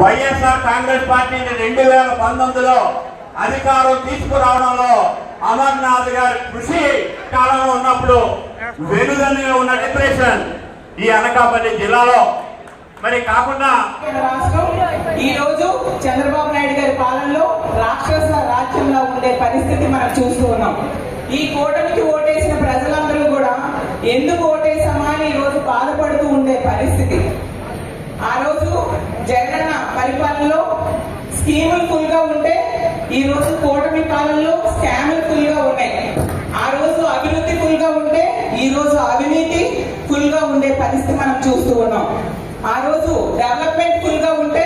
వైఎస్ఆర్ కాంగ్రెస్ పార్టీని రెండు వేల పంతొమ్మిదిలో అధికారం తీసుకురావడంలో అమర్నాథ్ గారి కృషి కాలంలో ఉన్నప్పుడు వెనుదన్నుగా ఉన్న డిప్రెషన్ ఈ అనకాపల్లి జిల్లాలో. మరి కాకుండా రాష్ట్రం ఈ రోజు చంద్రబాబు నాయుడు గారి పాలనలో రాక్షస రాజ్యంలో ఉండే పరిస్థితి మనం చూస్తూ ఉన్నాం. ఈ కూటమికి ఓటేసిన ప్రజలందరూ కూడా ఎందుకు ఓటేసామా అని ఈ రోజు బాధపడుతూ ఉండే పరిస్థితి. ఆ రోజు జగన్ స్కీములు ఫుల్గా ఉంటే ఈ రోజు కూటమి పాలనలో స్కాములు ఫుల్గా ఉన్నాయి. ఆ రోజు అభివృద్ధి ఫుల్గా ఉంటే ఈ రోజు అవినీతి ఫుల్గా ఉండే పరిస్థితి మనం చూస్తూ ఉన్నాం. ఆ రోజు డెవలప్మెంట్ ఫుల్గా ఉంటే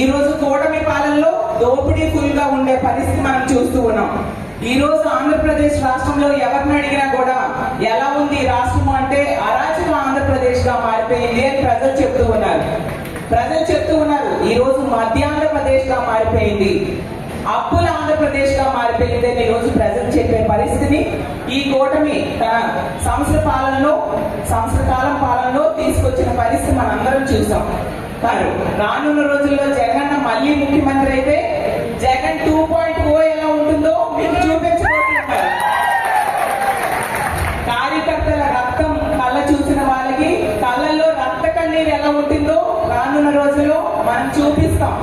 ఈ రోజు కూటమి పాలనలో దోపిడీ ఫుల్గా ఉండే పరిస్థితి మనం చూస్తూ ఉన్నాం. ఈ రోజు ఆంధ్రప్రదేశ్ రాష్ట్రంలో ఎవరిని అడిగినా కూడా ఎలా ఉంది రాష్ట్రం అంటే అరాచక ఆంధ్రప్రదేశ్గా మారిపోయింది అని ప్రజలు చెప్తూ ఉన్నారు. ప్రజలు చెప్తూ ఉన్నారు ఈ రోజు మధ్య ఆంధ్రప్రదేశ్గా మారిపోయింది. అప్పుల ఆంధ్రప్రదేశ్గా మారిపోయింది అని ఈ రోజు ప్రజలు చెప్పే పరిస్థితిని ఈ కూటమి తన సంవత్సర పాలనలో సంవత్సర కాలం పాలనలో తీసుకొచ్చిన పరిస్థితి మనందరం చూసాం. కానీ రానున్న రోజుల్లో జగన్ మళ్ళీ ముఖ్యమంత్రి అయితే జగన్ టూ పాయింట్ ఓ ఎలా ఉంటుందో మీకు చూపించబోతున్నారు. కార్యకర్తల రక్తం కళ్ళ చూసిన వాళ్ళకి కళ్ళల్లో రక్త కన్నీరు ఎలా ఉంటుందో రానున్న రోజుల్లో మనం చూపిస్తాం.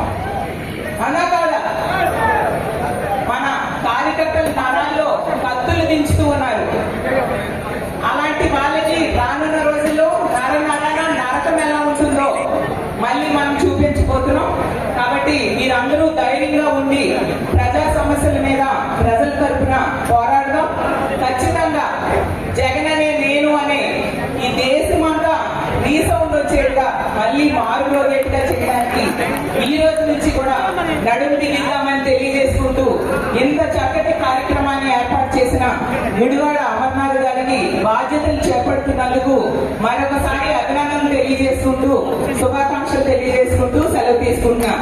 అనా కాదా మన కార్యకర్తల నరాల్లో కత్తులు దించుతూ ఉన్నారు అలాంటి వాళ్ళకి రానున్న రోజుల్లో నర నరన నరకం ఎలా ఉంటుందో మళ్ళీ మనం చూపించబోతున్నాం కాబట్టి మీరందరూ ధైర్యంగా ఉండి ప్రజా సమస్యల మీద ప్రజల తరపున పోరాడదాం ఖచ్చితంగా జగన్ అనే నేను అనే ఈ దేశమంతా రీసౌండ్ వచ్చేట్టుగా మళ్ళీ మారుమోగేట్టుగా చేయడానికి ఈ రోజు నుంచి కూడా నడుము దిగిద్దామని తెలియజేసుకుంటూ ఇంత చక్కటి కార్యక్రమాన్ని ఏర్పాటు చేసిన ముడివాడ అమర్నాథ్ గారిని బాధ్యతలు చేపడుతున్నందుకు మరొకసారి అభినందనలు తెలియజేసుకుంటూ శుభాకాంక్షలు తెలియజేసుకుంటూ సెలవు తీసుకుంటున్నా.